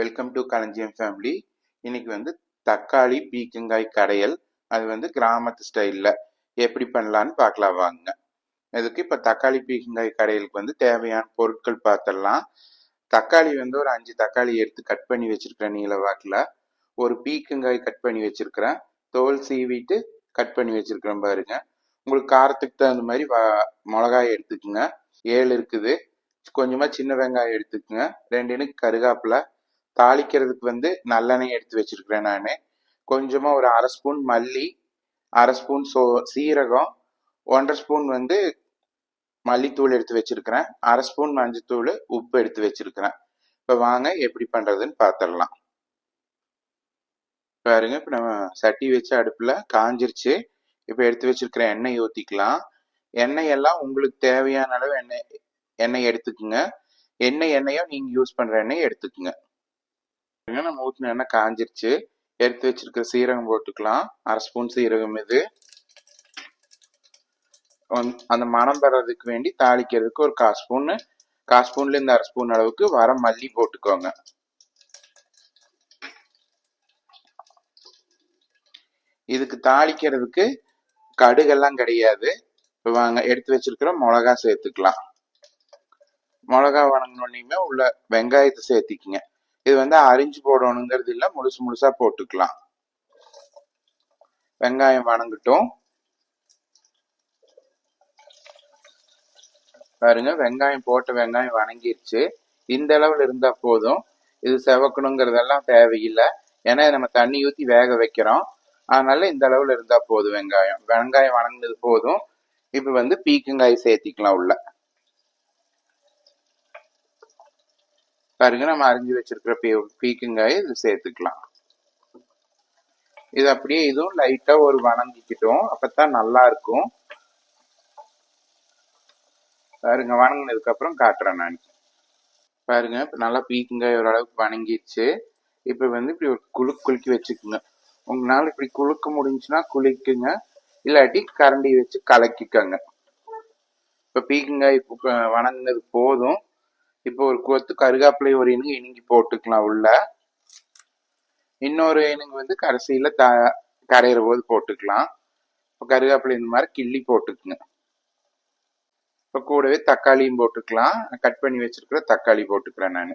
Welcome to களஞ்சியம் family இன்னைக்கு வந்து தக்காளி பீக்கங்காய் கடையல். அது வந்து கிராமத்து ஸ்டைலில் எப்படி பண்ணலான்னு பார்க்கலாம் வாங்க. இதுக்கு இப்போ தக்காளி பீக்கங்காய் கடையலுக்கு வந்து தேவையான பொருட்கள் பார்த்துடலாம். தக்காளி வந்து ஒரு அஞ்சு தக்காளி எடுத்து கட் பண்ணி வச்சுருக்கிறேன் நீல வாக்கில். ஒரு பீக்கங்காய் கட் பண்ணி வச்சிருக்கிறேன். தோல் சீவிட்டு கட் பண்ணி வச்சுருக்கிறேன் பாருங்க. உங்களுக்கு காரத்துக்கு தகுந்த மாதிரி வ- மிளகாய் எடுத்துக்கோங்க. ஏழு இருக்குது. கொஞ்சமாக சின்ன வெங்காயம் எடுத்துக்கோங்க. ரெண்டு எனக்கு கருகாப்பில். தாளிக்கிறதுக்கு வந்து நல்லெண்ணெய் எடுத்து வச்சிருக்கிறேன் நான். கொஞ்சமாக ஒரு அரை ஸ்பூன் மல்லி அரை ஸ்பூன் சோ சீரகம் ஒன்றரை ஸ்பூன் வந்து மல்லித்தூள் எடுத்து வச்சிருக்கிறேன். அரை ஸ்பூன் மஞ்சத்தூள் உப்பு எடுத்து வச்சிருக்கிறேன். இப்போ வாங்க எப்படி பண்ணுறதுன்னு பார்த்துடலாம் பாருங்க இப்போ நம்ம சட்டி வச்சு அடுப்பில் காஞ்சிருச்சு. இப்போ எடுத்து வச்சிருக்கிற எண்ணெய் ஊற்றிக்கலாம் எண்ணெய் எல்லாம் உங்களுக்கு தேவையான அளவு எண்ணெய் எண்ணெய் எடுத்துக்குங்க. எண்ணெய் எண்ணெயோ நீங்கள் யூஸ் பண்ணுற எண்ணெய் எடுத்துக்குங்க. நம்ம ஊற்றின எண்ணெய் காஞ்சிருச்சு. எடுத்து வச்சிருக்கிற சீரகம் போட்டுக்கலாம். அரை ஸ்பூன் சீரகம் இது. அந்த மணம் பெறதுக்கு வேண்டி தாளிக்கிறதுக்கு ஒரு கால் ஸ்பூன் கால் ஸ்பூன்லேருந்து அரை ஸ்பூன் அளவுக்கு வர மல்லி போட்டுக்கோங்க. இதுக்கு தாளிக்கிறதுக்கு கடுகெல்லாம் கிடையாது. இப்போ வாங்க எடுத்து வச்சிருக்கிற மிளகா சேர்த்துக்கலாம். மிளகா வணங்கினோடனே உள்ள வெங்காயத்தை சேர்த்திக்குங்க. இது வந்து அரிஞ்சு போடணுங்கிறது இல்லை முழுசு முழுசா போட்டுக்கலாம். வெங்காயம் வணங்கட்டும். பாருங்க வெங்காயம் போட்ட வெங்காயம் வணங்கிருச்சு. இந்த அளவில் இருந்தா போதும். இது செவக்கணுங்கிறதெல்லாம் தேவையில்லை. ஏன்னா நம்ம தண்ணி ஊற்றி வேக வைக்கிறோம். அதனால இந்த அளவில் இருந்தா போதும் வெங்காயம். வெங்காயம் வணங்கினது போதும். இப்போ வந்து பீக்கங்காய் சேர்த்திக்கலாம் உள்ள. பாருங்க நம்ம அரிஞ்சு வச்சிருக்கிற பீ பீக்கங்காய் இது சேர்த்துக்கலாம். இது அப்படியே இதுவும் லைட்டாக ஒரு வணங்கிக்கிட்டோம். அப்போத்தான் நல்லா இருக்கும். பாருங்க வணங்கினதுக்கப்புறம் காட்டுறேன் நான். பாருங்க இப்போ நல்லா பீக்கங்காய் ஓரளவுக்கு வணங்கிடுச்சு. இப்போ வந்து இப்படி ஒரு குழு குலுக்கி வச்சுக்குங்க. உங்களால் இப்படி குலுக்க முடிஞ்சுன்னா குளிக்குங்க. இல்லாட்டி கரண்டி வச்சு கலக்கிக்கோங்க. இப்போ பீக்கங்காய் வணங்கினது போதும். இப்போ ஒரு கொத்து கருகாப்பிலை ஒரு இனுங்க இணுங்கி போட்டுக்கலாம் உள்ள. இன்னொரு இனுங்க வந்து கடைசியில த கரையிற போது போட்டுக்கலாம். இப்போ கருகாப்பிலை இந்த மாதிரி கிள்ளி போட்டுக்குங்க. இப்போ கூடவே தக்காளியும் போட்டுக்கலாம். கட் பண்ணி வச்சிருக்கிற தக்காளி போட்டுக்கிறேன் நான்.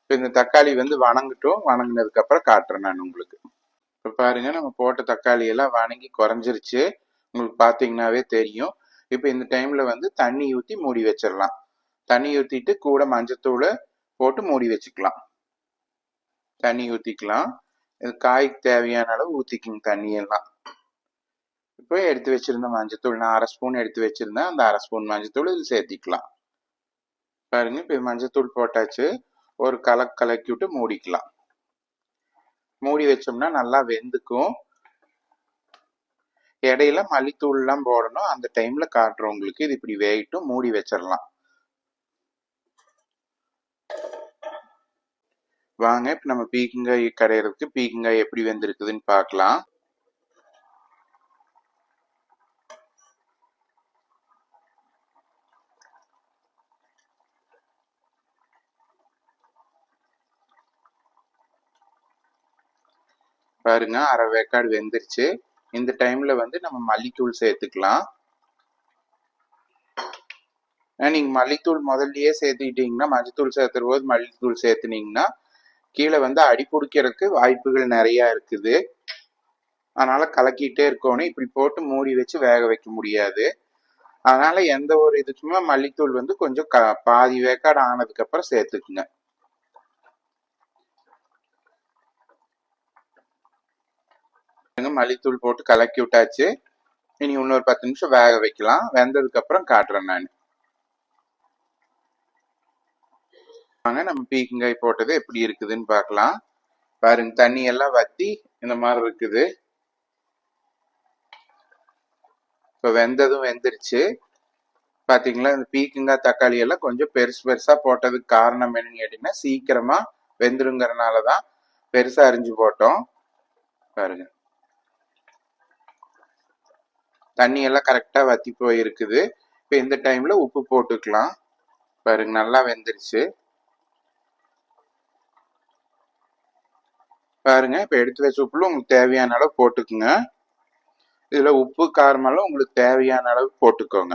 இப்போ இந்த தக்காளி வந்து வணங்கட்டும். வணங்கினதுக்கு அப்புறம் காட்டுறேன் நான் உங்களுக்கு. இப்போ பாருங்க நம்ம போட்ட தக்காளி எல்லாம் வணங்கி குறைஞ்சிருச்சு. உங்களுக்கு பார்த்தீங்கன்னாவே தெரியும். இப்போ இந்த டைம்ல வந்து தண்ணி ஊற்றி மூடி வச்சிடலாம். தண்ணி ஊற்றிட்டு கூட மஞ்சத்தூளை போட்டு மூடி வச்சுக்கலாம். தண்ணி ஊற்றிக்கலாம் இது காய்க்கு தேவையான அளவு ஊற்றிக்கிங்க தண்ணியெல்லாம். இப்போ எடுத்து வச்சிருந்த மஞ்சத்தூள் நான் அரை ஸ்பூன் எடுத்து வச்சிருந்தேன். அந்த அரை ஸ்பூன் மஞ்சத்தூள் இதில் சேர்த்திக்கலாம். பாருங்க இப்போ மஞ்சத்தூள் போட்டாச்சு. ஒரு கலக்கு கலக்கி விட்டு மூடிக்கலாம். மூடி வச்சோம்னா நல்லா வெந்துக்கும். இடையில மல்லித்தூள்லாம் போடணும். அந்த டைம்ல காட்டுறவங்களுக்கு இது இப்படி வேகிட்டும் மூடி வச்சிடலாம். வாங்க இப்ப நம்ம பீக்கங்காய் கடையிறதுக்கு பீக்கங்காய் எப்படி வெந்திருக்குதுன்னு பார்க்கலாம். பாருங்க அரை வேக்காடு வெந்துருச்சு. இந்த டைம்ல வந்து நம்ம மல்லித்தூள் சேர்த்துக்கலாம். ஆனா, நீங்க மல்லித்தூள் முதல்லயே சேர்த்துக்கிட்டீங்கன்னா மஞ்சத்தூள் சேர்த்துற போது மல்லித்தூள் சேர்த்துனீங்கன்னா கீழே வந்து அடி பிடிக்கிறதுக்கு வாய்ப்புகள் நிறைய இருக்குது. அதனால கலக்கிட்டே இருக்கணும். இப்படி போட்டு மூடி வச்சு வேக வைக்க முடியாது. அதனால எந்த ஒரு இதுக்குமே மல்லித்தூள் வந்து கொஞ்சம் க பாதி வேக்காடு ஆனதுக்கு அப்புறம் சேர்த்துக்குங்க. பாருங்க, மல்லித்தூள் போட்டு கலக்கி விட்டாச்சு. இனி இன்னொரு பத்து நிமிஷம் வேக வைக்கலாம். வெந்ததுக்கு அப்புறம் காட்டுறேன் நான். வாங்க நம்ம பீக்கங்காய் போட்டது எப்படி இருக்குதுன்னு பார்க்கலாம். பாருங்க தண்ணி எல்லாம் வத்தி இந்த மாதிரி இருக்குது. இப்போ வெந்ததும் வெந்துருச்சு. பார்த்தீங்களா இந்த பீக்கங்காய் தக்காளி எல்லாம் கொஞ்சம் பெருசு பெருசா போட்டதுக்கு காரணம் என்னன்னு கேட்டீங்கன்னா சீக்கிரமா வெந்துருங்கிறனால தான் பெருசா அரிஞ்சு போட்டோம். பாருங்க. தண்ணி எல்லாம் வற்றி போயிருக்குது. இப்போ இந்த டைமில் உப்பு போட்டுக்கலாம். பாருங்க நல்லா வெந்துருச்சு. பாருங்க இப்போ எடுத்து வச்ச உப்புல உங்களுக்கு தேவையான அளவு போட்டுக்குங்க. இதில் உப்பு காரமெல்லாம் உங்களுக்கு தேவையான அளவு போட்டுக்கோங்க.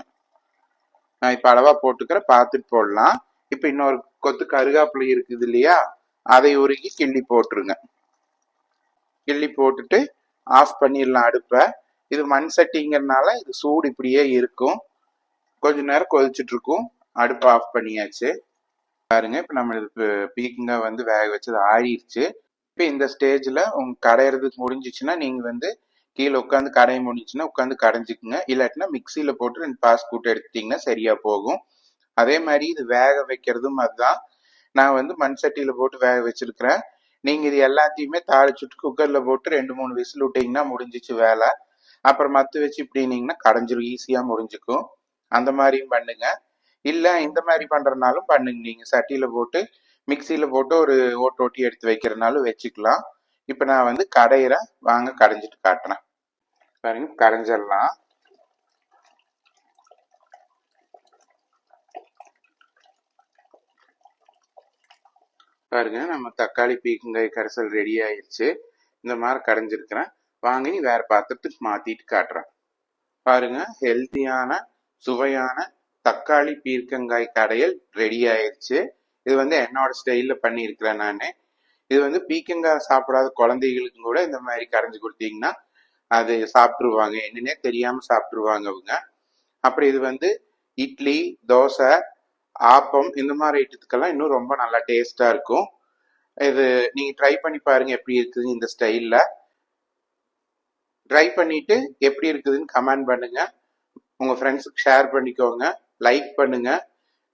நான் இப்போ அளவாக போட்டுக்கிறேன் பார்த்துட்டு போடலாம். இப்போ இன்னொரு கொத்து கருகாப்புளி இருக்குது இல்லையா? அதை உருகி கிள்ளி போட்டுருங்க. கிள்ளி போட்டுட்டு ஆஃப் பண்ணிடலாம் அடுப்பை. இது மண் சட்டிங்கிறதுனால இது சூடு இப்படியே இருக்கும். கொஞ்ச நேரம் கொதிச்சுட்டு இருக்கும். அடுப்பு ஆஃப் பண்ணியாச்சு. பாருங்க இப்போ நம்ம இது பீக்கிங்காக வந்து வேக வச்சது ஆறிடுச்சு. இப்போ இந்த ஸ்டேஜில் உங்க கடையிறதுக்கு முடிஞ்சிச்சுன்னா நீங்கள் வந்து கீழே உட்காந்து கடைய முடிஞ்சுன்னா உட்காந்து கடைஞ்சிக்குங்க. இல்லாட்டினா மிக்சியில் போட்டு ரெண்டு பாஸ் கூட்டு எடுத்துட்டிங்கன்னா சரியாக போகும். அதே மாதிரி இது வேக வைக்கிறதும் அதுதான். நான் வந்து மண் சட்டியில் போட்டு வேக வச்சிருக்கிறேன். நீங்கள் இது எல்லாத்தையுமே தாளிச்சுட்டு குக்கரில் போட்டு ரெண்டு மூணு விசில் விட்டிங்கன்னா முடிஞ்சிச்சு வேலை. அப்புறம் மத்து வச்சு இப்படினீங்கன்னா கடைஞ்சிரும் ஈஸியாக முடிஞ்சுக்கும். அந்த மாதிரியும் பண்ணுங்க. இல்லை இந்த மாதிரி பண்ணுறதுனாலும் பண்ணுங்க. நீங்கள் சட்டியில் போட்டு மிக்சியில் போட்டு ஒரு ஓட்டு ஓட்டி எடுத்து வைக்கிறனாலும் வச்சுக்கலாம். இப்போ நான் வந்து கடையில வாங்க கடைஞ்சிட்டு காட்டுறேன். பாருங்க கடைஞ்சிடலாம். பாருங்க நம்ம தக்காளி பீக்கங்காய் கரைசல் ரெடி ஆயிடுச்சு இந்த மாதிரி கடைஞ்சிருக்கிறேன். வாங்கி நீ வேற பாத்திரத்துக்கு மாத்திட்டு காட்டுறேன் பாருங்க ஹெல்த்தியான சுவையான தக்காளி பீர்க்கங்காய் கடையல் ரெடி ஆயிடுச்சு இது வந்து என்னோட ஸ்டைலில் பண்ணியிருக்கிறேன் நான். இது வந்து பீக்கங்காய் சாப்பிடாத குழந்தைகளுக்கும் கூட இந்த மாதிரி கரைஞ்சி கொடுத்தீங்கன்னா அது சாப்பிட்ருவாங்க என்னன்னே தெரியாமல் சாப்பிட்ருவாங்க அவங்க. அப்புறம் இது வந்து இட்லி தோசை ஆப்பம் இந்த மாதிரி ஐட்டத்துக்கெல்லாம் இன்னும் ரொம்ப நல்லா டேஸ்ட்டாக இருக்கும். இது நீங்கள் ட்ரை பண்ணி பாருங்கள் எப்படி இருக்குது இந்த ஸ்டைலில் ட்ரை பண்ணிட்டு எப்படி இருக்குதுன்னு கமெண்ட் பண்ணுங்க. உங்க ஃப்ரெண்ட்ஸுக்கு ஷேர் பண்ணிக்கோங்க. லைக் பண்ணுங்க.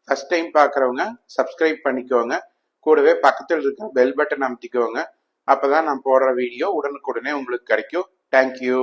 ஃபர்ஸ்ட் டைம் பார்க்குறவங்க சப்ஸ்கிரைப் பண்ணிக்கோங்க. கூடவே பக்கத்தில் இருக்கிற பெல் பட்டன் அமுத்திக்கோங்க. அப்பதான் நான் போடுற வீடியோ உடனுக்குடனே உங்களுக்கு கிடைக்கும். தேங்க்யூ